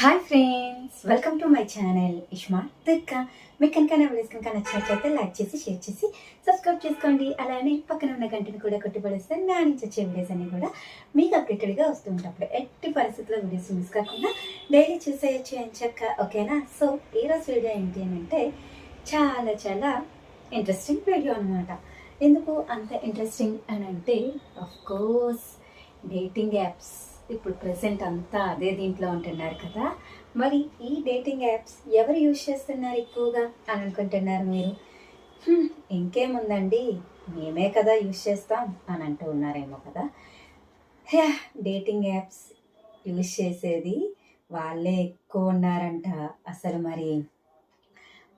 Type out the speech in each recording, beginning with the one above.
Hi friends welcome to my channel Ishma Durga మీకు కనుక నా వీడియోస్ కనుక నచ్చినట్లయితే లైక్ చేసి షేర్ చేసి సబ్స్క్రైబ్ చేసుకోండి. అలానే పక్కన ఉన్న గంటను కూడా కొట్టిపడేస్తే నా నుంచి వచ్చే వీడియోస్ అన్నీ కూడా మీకు అప్డేటెడ్గా వస్తూ ఉంటాయి. ఎట్టి పరిస్థితుల్లో వీడియోస్ మిస్ కాకుండా డైలీ చూసేయచ్చు అని చెక్క. ఓకేనా సో ఈరోజు వీడియో ఏంటి అని అంటే చాలా చాలా ఇంట్రెస్టింగ్ వీడియో అనమాట ఎందుకు అంత ఇంట్రెస్టింగ్ అని అంటే ఆఫ్ కోర్స్ డేటింగ్ యాప్స్ ఇప్పుడు ప్రెసెంట్ అంతా అదే దీంట్లో ఉంటున్నారు కదా. మరి ఈ డేటింగ్ యాప్స్ ఎవరు యూజ్ చేస్తున్నారు ఎక్కువగా అని అనుకుంటున్నారు మీరు? ఇంకేముందండి? మేమే కదా యూజ్ చేస్తాం అని అంటూ ఉన్నారేమో కదా. హే డేటింగ్ యాప్స్ యూజ్ చేసేది వాళ్ళే ఎక్కువ ఉన్నారంట. అసలు మరి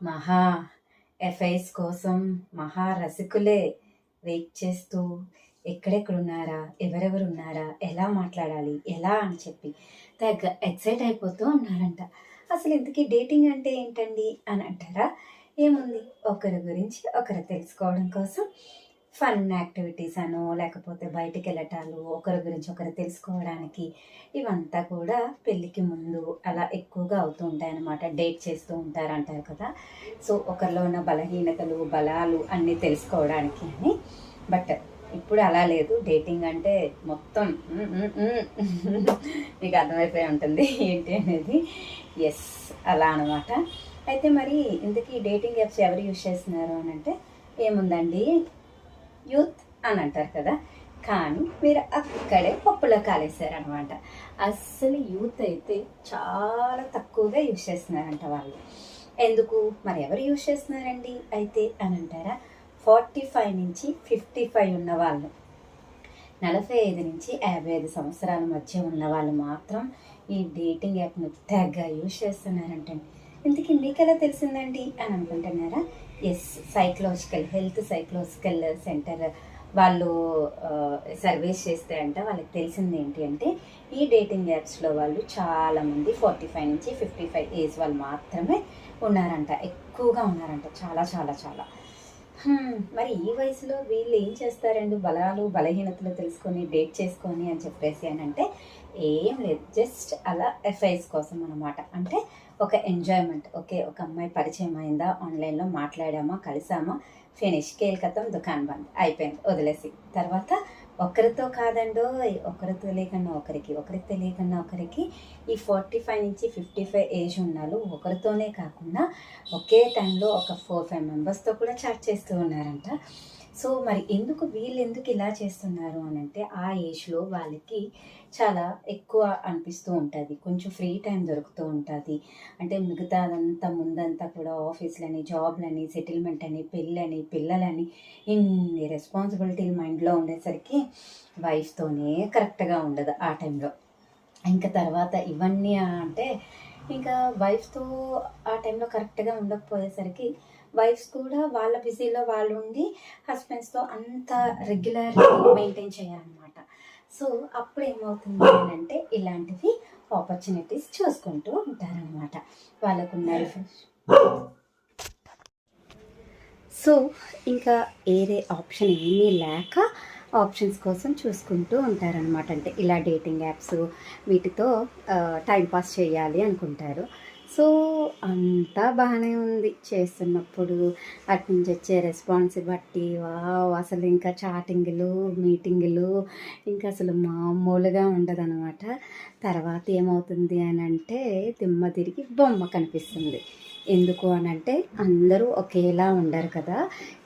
మహా ఎఫ్ఐస్ కోసం మహా రసికులే వెయిట్ చేస్తూ ఎక్కడెక్కడ ఉన్నారా ఎవరెవరు ఉన్నారా ఎలా మాట్లాడాలి? ఎలా అని చెప్పి తగ్గ ఎక్సైట్ అయిపోతూ ఉన్నారంట. అసలు ఇంతకీ డేటింగ్ అంటే ఏంటండి? అని అంటారా? ఏముంది? ఒకరి గురించి ఒకరు తెలుసుకోవడం కోసం ఫన్ యాక్టివిటీస్ అనో లేకపోతే బయటికి వెళ్ళటాలు ఒకరి గురించి ఒకరు తెలుసుకోవడానికి ఇవంతా కూడా పెళ్ళికి ముందు అలా ఎక్కువగా అవుతూ ఉంటాయి అన్నమాట డేట్ చేస్తూ ఉంటారు అంటారు కదా. సో ఒకరిలో ఉన్న బలహీనతలు బలాలు అన్నీ తెలుసుకోవడానికి అని. బట్ ఇప్పుడు అలా లేదు. డేటింగ్ అంటే మొత్తం మీకు అర్థమైపోయి ఉంటుంది. ఏంటి అనేది? ఎస్ అలా అనమాట అయితే మరి ఇంతకీ డేటింగ్ యాప్స్ ఎవరు యూజ్ చేస్తున్నారు అని అంటే ఏముందండి? యూత్ అని అంటారు కదా. కానీ మీరు అక్కడే పప్పులో కాలేశారనమాట అస్సలు యూత్ అయితే చాలా తక్కువగా యూజ్ చేస్తున్నారంట వాళ్ళు. ఎందుకు? మరి ఎవరు యూజ్ చేస్తున్నారండి? అయితే అని అంటారా? ఫార్టీ ఫైవ్ నుంచి ఫిఫ్టీ ఫైవ్ ఉన్న వాళ్ళు. నలభై ఐదు నుంచి యాభై ఐదు సంవత్సరాల మధ్య ఉన్న వాళ్ళు మాత్రం ఈ డేటింగ్ యాప్ను తెగ యూజ్ చేస్తున్నారంటండి. ఇంతకీ మీకు ఎలా తెలిసిందండి అని అనుకుంటున్నారా? Yes psychological health psychological centre వాళ్ళు సర్వీస్ చేస్తే అంట వాళ్ళకి తెలిసింది ఏంటి అంటే ఈ డేటింగ్ యాప్స్లో వాళ్ళు చాలామంది ఫార్టీ ఫైవ్ నుంచి ఫిఫ్టీ ఫైవ్ ఏజ్ వాళ్ళు మాత్రమే ఉన్నారంట. ఎక్కువగా ఉన్నారంట. చాలా చాలా చాలా. మరి ఈ వయసులో వీళ్ళు ఏం చేస్తారండి? బలాలు బలహీనతలు తెలుసుకొని డేట్ చేసుకొని అని చెప్పేసి అని అంటే ఏం లేదు. జస్ట్ అలా ఎఫ్ఐస్ కోసం అనమాట అంటే ఒక ఎంజాయ్మెంట్. ఓకే ఒక అమ్మాయి పరిచయం అయిందా? ఆన్లైన్లో మాట్లాడామా? కలిసామా? ఫినిష్. కేల్కతం దుకాన్ బంద్. అయిపోయింది. వదిలేసి. తర్వాత ఒకరితో కాదండో ఒకరితో లేకుండా ఒకరికి ఒకరికి తెలియకుండా ఒకరికి ఈ ఫార్టీ ఫైవ్ నుంచి ఫిఫ్టీ ఫైవ్ ఏజ్ ఉన్నాళ్ళు ఒకరితోనే కాకుండా ఒకే టైంలో ఒక ఫోర్ ఫైవ్ మెంబర్స్తో కూడా చాట్ చేస్తూ ఉన్నారంట. సో మరి ఎందుకు వీళ్ళు ఎందుకు ఇలా చేస్తున్నారు అని అంటే ఆ ఏజ్లో వాళ్ళకి చాలా ఎక్కువ అనిపిస్తూ ఉంటుంది. కొంచెం ఫ్రీ టైం దొరుకుతూ ఉంటుంది. అంటే మిగతాదంతా ముందంతా కూడా ఆఫీస్లని జాబ్లని సెటిల్మెంట్ అని పెళ్ళని పిల్లలని ఇన్ని రెస్పాన్సిబిలిటీలు మైండ్లో ఉండేసరికి వైఫ్తోనే కరెక్ట్గా ఉండదు ఆ టైంలో ఇంకా తర్వాత ఇవన్నీ అంటే ఇంకా వైఫ్తో ఆ టైంలో కరెక్ట్గా ఉండకపోయేసరికి వైఫ్స్ కూడా వాళ్ళ బిజీలో వాళ్ళు ఉండి హస్బెండ్స్తో అంత రెగ్యులర్ మెయింటైన్ చేయాలన్నమాట. సో అప్పుడు ఏమవుతుంది అంటే ఇలాంటివి ఆపర్చునిటీస్ చూసుకుంటూ ఉంటారనమాట వాళ్ళకున్న రిఫ్రెష్ సో ఇంకా వేరే ఆప్షన్ ఏమీ లేక ఆప్షన్స్ కోసం చూసుకుంటూ ఉంటారనమాట అంటే ఇలా డేటింగ్ యాప్స్ వీటితో టైంపాస్ చేయాలి అనుకుంటారు. సో అంతా బాగానే ఉంది చేస్తున్నప్పుడు. అటు నుంచి వచ్చే రెస్పాన్స్ బట్టి. వావ్ అసలు ఇంకా చాటింగ్లు మీటింగ్లు ఇంకా అసలు మామూలుగా ఉండదనమాట. తర్వాత ఏమవుతుంది అని అంటే దిమ్మ తిరిగి బొమ్మ కనిపిస్తుంది. ఎందుకు అని అంటే అందరూ ఒకేలా ఉండరు కదా.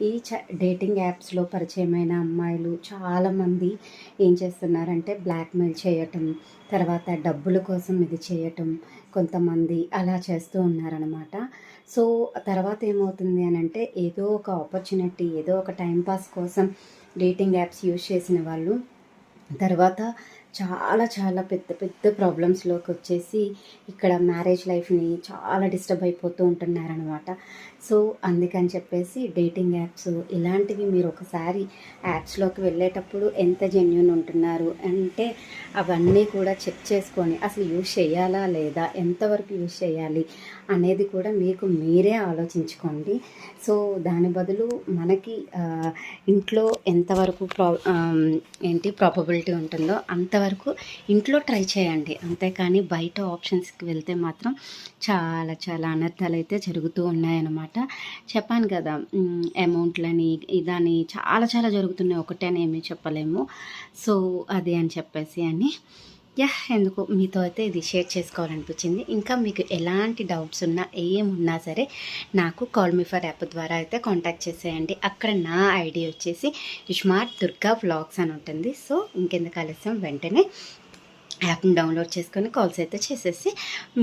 ఈ చ డేటింగ్ యాప్స్లో పరిచయమైన అమ్మాయిలు చాలామంది ఏం చేస్తున్నారంటే బ్లాక్మెయిల్ చేయటం తర్వాత డబ్బుల కోసం ఇది చేయటం కొంతమంది అలా చేస్తూ ఉన్నారనమాట సో తర్వాత ఏమవుతుంది అని అంటే ఏదో ఒక ఆపర్చునిటీ ఏదో ఒక టైంపాస్ కోసం డేటింగ్ యాప్స్ యూజ్ చేసిన వాళ్ళు తర్వాత చాలా చాలా పెద్ద పెద్ద ప్రాబ్లమ్స్లోకి వచ్చేసి ఇక్కడ మ్యారేజ్ లైఫ్ని చాలా డిస్టర్బ్ అయిపోతూ ఉంటున్నారనమాట సో అందుకని చెప్పేసి డేటింగ్ యాప్స్ ఇలాంటివి మీరు ఒకసారి యాప్స్లోకి వెళ్ళేటప్పుడు ఎంత జెన్యున్ ఉంటున్నారు అంటే అవన్నీ కూడా చెక్ చేసుకొని అసలు యూజ్ చేయాలా లేదా ఎంతవరకు యూజ్ చేయాలి అనేది కూడా మీకు మీరే ఆలోచించుకోండి. సో దాని బదులు మనకి ఇంట్లో ఎంతవరకు ప్రా ఏంటి ప్రాపబిలిటీ ఉంటుందో అంతవరకు వరకు ఇంట్లో ట్రై చేయండి. అంతేకాని బయట ఆప్షన్స్కి వెళ్తే మాత్రం చాలా చాలా అనర్థాలు అయితే జరుగుతూ ఉన్నాయన్నమాట. చెప్పాను కదా అమౌంట్లని ఇదని చాలా చాలా జరుగుతున్నాయి. ఒకటే అని ఏమీ చెప్పలేము. సో అది అని చెప్పేసి అని యా ఎందుకు మీతో అయితే ఇది షేర్ చేసుకోవాలనిపించింది. ఇంకా మీకు ఎలాంటి డౌట్స్ ఉన్నా ఏమున్నా సరే నాకు కాల్ మీ ఫర్ యాప్ ద్వారా అయితే కాంటాక్ట్ చేసేయండి. అక్కడ నా ఐడి వచ్చేసి స్మార్ట్ దుర్గా వ్లాగ్స్ అని ఉంటుంది. సో ఇంకెందుకు ఆలస్యం? వెంటనే యాప్ని డౌన్లోడ్ చేసుకొని కాల్స్ అయితే చేసేసి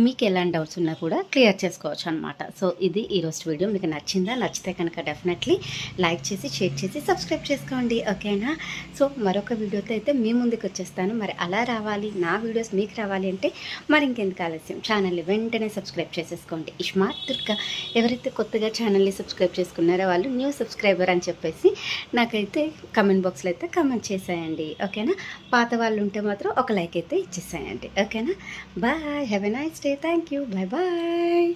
మీకు ఎలాంటి డౌట్స్ ఉన్నా కూడా క్లియర్ చేసుకోవచ్చు అనమాట సో ఇది ఈరోజు వీడియో. మీకు నచ్చిందా? నచ్చితే కనుక డెఫినెట్లీ లైక్ చేసి షేర్ చేసి సబ్స్క్రైబ్ చేసుకోండి. ఓకేనా? సో మరొక వీడియోతో అయితే మీ ముందుకు వచ్చేస్తాను. మరి అలా రావాలి నా వీడియోస్ మీకు రావాలి అంటే మరి ఇంకెందుకు ఆలస్యం? ఛానల్ని వెంటనే సబ్స్క్రైబ్ చేసేసుకోండి. ఇష్మార్ట్ దుర్గా. ఎవరైతే కొత్తగా ఛానల్ని సబ్స్క్రైబ్ చేసుకున్నారో వాళ్ళు న్యూ సబ్స్క్రైబర్ అని చెప్పేసి నాకైతే కమెంట్ బాక్స్లో అయితే కమెంట్ చేసేయండి. ఓకేనా? పాత వాళ్ళు ఉంటే మాత్రం ఒక లైక్ అయితే ఇచ్చేసేయండి ఓకేనా bye have a nice day thank you bye bye